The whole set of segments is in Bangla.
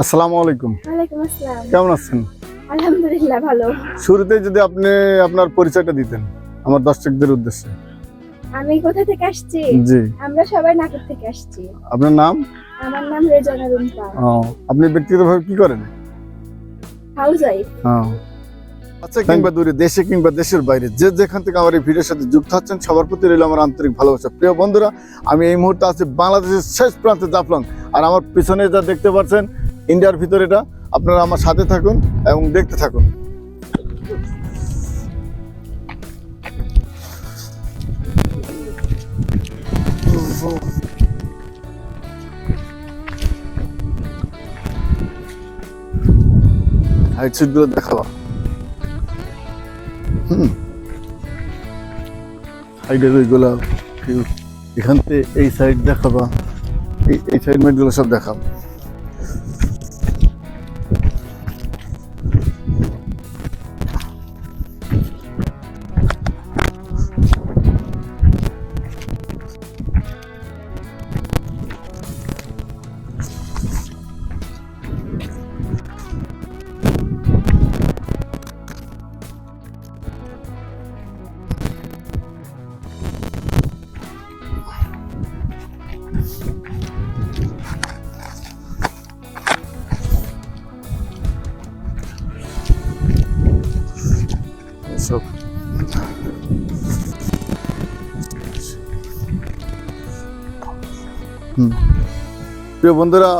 আসসালামু আলাইকুম। ওয়ালাইকুম আসসালাম। কেমন আছেন? আলহামদুলিল্লাহ ভালো। শুরুতেই যদি আপনি আপনার পরিচয়টা দিতেন আমার দর্শকদের উদ্দেশ্যে। আমি কোথা থেকে আসছি? জি। আমরা সবাই নাটক থেকে আসছি। আপনার নাম? আমার নাম রেজনা রুম্পা। ও, আপনি ব্যক্তিগতভাবে কি করেন? হাউস ওয়াইফ ও। আচ্ছা কিংবা দূরে দেশে কিংবা দেশের বাইরে যে যেখান থেকে আমার এই ভিডিওর সাথে যুক্ত হচ্ছেন সবার প্রতি রইল আমার আন্তরিক ভালোবাসা। প্রিয় বন্ধুরা আমি এই মুহূর্তে আছি বাংলাদেশের শেষ প্রান্তে জাফলং। আর আমার পিছনে যা দেখতে পাচ্ছেন ইন্ডিয়ার ভিতরে এটা। আপনারা আমার সাথে থাকুন এবং দেখতে থাকুন। হাইট সিটগুলো দেখাবা হুম। সাইডের ওইগুলো এখান থেকে এই সাইড দেখাবা। এই সাইড মেটগুলো সব দেখাব হুম। প্রিয় বন্ধুরা,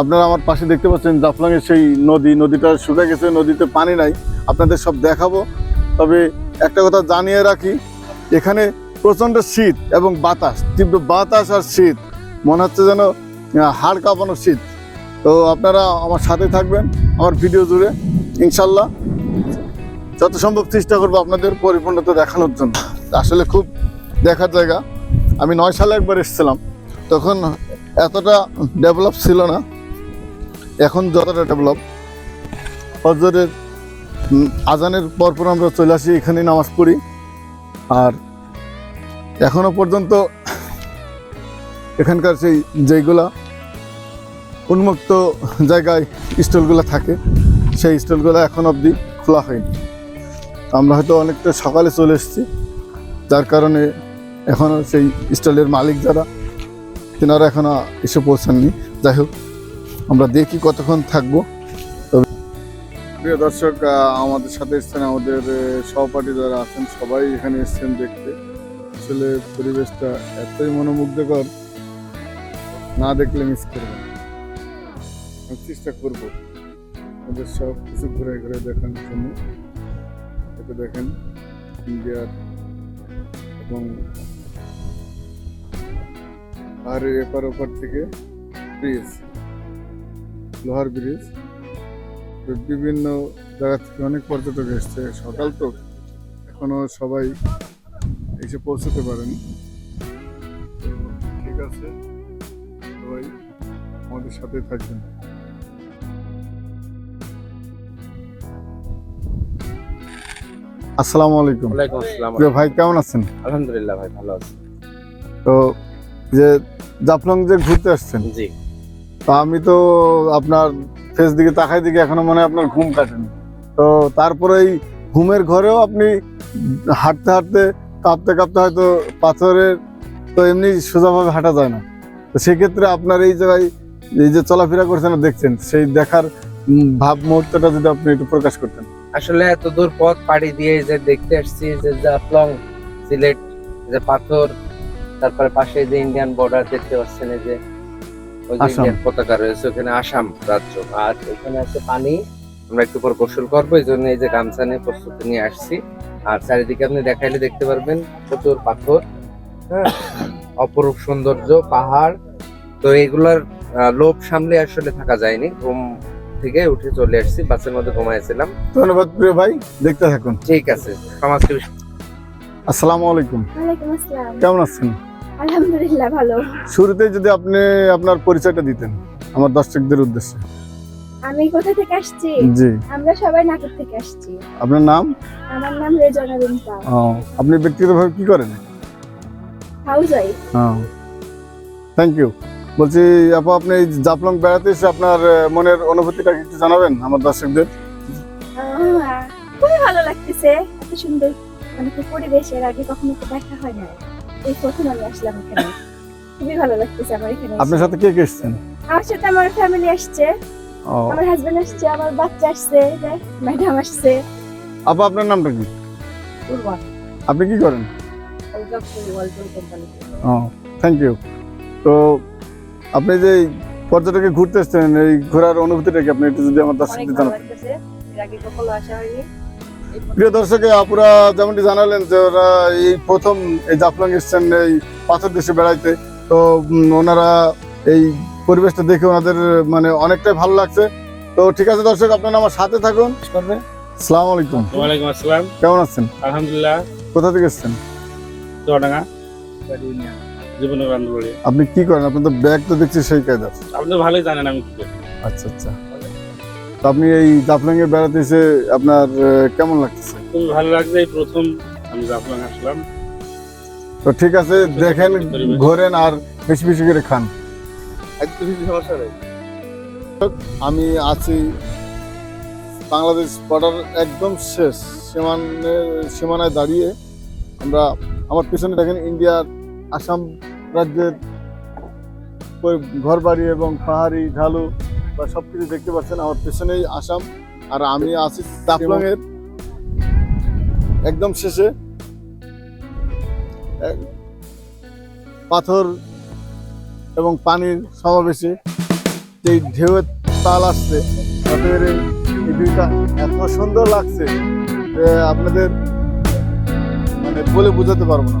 আপনারা আমার পাশে দেখতে পাচ্ছেন জাফলংয়ের সেই নদী। নদীটা শুকে গেছে, নদীতে পানি নাই। আপনাদের সব দেখাবো। তবে একটা কথা জানিয়ে রাখি, এখানে প্রচণ্ড শীত এবং বাতাস, তীব্র বাতাস আর শীত। মনে হচ্ছে যেন হাড় কাঁপানো শীত। তো আপনারা আমার সাথে থাকবেন, আমার ভিডিও জুড়ে। ইনশাল্লাহ যত সম্ভব চেষ্টা করব আপনাদের পরিপূর্ণতা দেখানোর জন্য। আসলে খুব দেখার জায়গা। আমি নয় সালে একবার এসেছিলাম। তখন এতটা ডেভেলপ ছিল না। এখন যতটা ডেভেলপ ফজরের আজানের পরপর আমরা চলে আসি, এখানে নামাজ পড়ি। আর এখনও পর্যন্ত এখানকার সেই যেইগুলা উন্মুক্ত জায়গায় স্টলগুলো থাকে, সেই স্টলগুলো এখন অবধি খোলা হয়নি। আমরা হয়তো অনেকটা সকালে চলে এসেছি। যার কারণে এখনও সেই স্টলের মালিক যারা, তেনারা এখনও এসে পৌঁছাননি। যাই হোক, আমরা দেখি কতক্ষণ থাকব। তবে প্রিয় দর্শক আমাদের সাথে এসছেন আমাদের সহপাঠী যারা আছেন, সবাই এখানে এসছেন দেখতে। আসলে পরিবেশটা এতই মনোমুগ্ধকর, না দেখলে মিস করবেন চেষ্টা করব। ওদের সব কিছু ঘুরে ঘুরে দেখানোর জন্য। এটা দেখেন ইন্ডিয়ার এবং পাহাড়ের এপার ওপার থেকে ব্রিজ, লোহার ব্রিজ। বিভিন্ন জায়গা থেকে অনেক পর্যটক এসছে। সকাল তো এখনও সবাই এসে পৌঁছতে পারেনি। ঠিক আছে, সবাই আমাদের সাথে থাকবেন। আসসালামু আলাইকুম। ওয়ালাইকুম আসসালাম ভাই কেমন আছেন? আলহামদুলিল্লাহ ভাই ভালো আছি। তো যে জাফলং যে ঘুরতে আসছেন জি। তো আমি তো আপনার ফেস দিকে তাকাই দিকে এখনও মনে আপনার ঘুম কাটেনি। তো তারপরে এই ঘুমের ঘরেও আপনি হাঁটতে হাঁটতে কাঁপতে কাঁপতে হয়তো পাথরের তো এমনি সোজাভাবে হাঁটা যায় না। তো সেক্ষেত্রে আপনার এই জায়গায় এই যে চলাফেরা করছেন দেখছেন সেই দেখার ভাব মুহূর্তটা যদি আপনি একটু প্রকাশ করতেন। আসলে এত দূর পথ পাড়ি দিয়ে যে দেখতে আসছি যে জাফলং সিলেট যে পাথর তারপরে পাশে যে ইন্ডিয়ান বর্ডার দেখতে পাচ্ছেন এই যে ওই যে ইন্ডিয়ান পতাকা রয়েছে ওখানে আসাম রাজ্য। আর এখানে আছে পানি আমরা একটু পর গোসল করব এই জন্য এই যে গামছা নিয়ে প্রস্তুতি নিয়ে আসছি। আর চারিদিকে আপনি দেখাইলে দেখতে পারবেন প্রচুর পাথর হ্যাঁ? অপরূপ সৌন্দর্য পাহাড়। তো এগুলার লোভ সামলে আসলে থাকা যায়নি। ঘুম থেকে উঠে চলে আসছি বাসের মধ্যে ঘুমাইছিলাম। ধন্যবাদ প্রিয় ভাই দেখতে থাকুন। ঠিক আছে আসসালামু আলাইকুম। ওয়ালাইকুম আসসালাম। কেমন আছেন? আলহামদুলিল্লাহ ভালো। শুরুতেই যদি আপনি আপনার পরিচয়টা দিতেন আমার দর্শকদের উদ্দেশ্যে। আমি কোথা থেকে আসছি? জি। আমরা সবাই নাটক থেকে আসছি। আপনার নাম? আমার নাম রেজনা ও, আপনি ব্যক্তিগতভাবে কি করেন? হাউস ওয়াইফ থ্যাংক ইউ বলছি আপু আপনি জাফলং বেড়াতে এসে আপনার মনের অনুভূতিটা একটু জানাবেন আমার দর্শকদের? খুবই ভালো লাগতেছে এত সুন্দর মানে পরিবেশ এর আগে কখনো তো দেখা হয় না এই প্রথম আমি আসলাম এখানে। খুবই ভালো লাগতেছে আমার এখানে আপনার সাথে কে কে এসছেন? আমার সাথে আমার ফ্যামিলি আসছে। আমার হাজবেন্ড আসছে আমার বাচ্চা আসছে ম্যাডাম আসছে। আপু আপনার নামটা কি? আপনি কি করেন? ও থ্যাংক ইউ তো আপনি যে এই পর্যটকে ঘুরতে এসছেন এই ঘোরার অনুভূতিটা কি? আপনি একটু যদি আমার দর্শকদের জানাতেন। প্রিয় দর্শকে আপুরা যেমনটি জানালেন যে ওরা এই প্রথম এই জাফলং এসছেন এই পাথর দেশে বেড়াইতে। তো ওনারা এই পরিবেশটা দেখে ওনাদের মানে অনেকটাই ভালো লাগছে। তো ঠিক আছে দর্শক আপনারা আমার সাথে থাকুন। করবে সালাম আলাইকুম। ওয়ালাইকুম আসসালাম। কেমন আছেন? আলহামদুলিল্লাহ। কোথা থেকে এসছেন? চুয়াডাঙ্গা। জীবনের আন্দোলনে আপনি কি করেন? আপনি তো ব্যাগ তো দেখছি সেই কায়দার আপনি তো ভালোই জানেন আমি কি করি। আচ্ছা আচ্ছা। তো আপনি এই জাফলং এ বেড়াতে এসে আপনার কেমন লাগছে খুবই ভালো লাগছে। এই প্রথম আমি জাফলং আসলাম। তো ঠিক আছে দেখেন ঘোরেন আর বেশি বেশি করে খান। আমি আছি বাংলাদেশ বর্ডার একদম শেষ। সীমানের সীমানায় দাঁড়িয়ে আমরা আমার পিছনে দেখেন ইন্ডিয়ার আসাম রাজ্যের ঘর বাড়ি এবং পাহাড়ি, ঢালু বা সব কিছু দেখতে পাচ্ছেন আমার পেছনেই আসাম। আর আমি আছি এর একদম শেষে। পাথর এবং পানির সমাবেশে এই ঢেউয়ের তাল আসছে এই এই ভিউটা এত সুন্দর লাগছে যে আপনাদের মানে বলে বোঝাতে পারব না।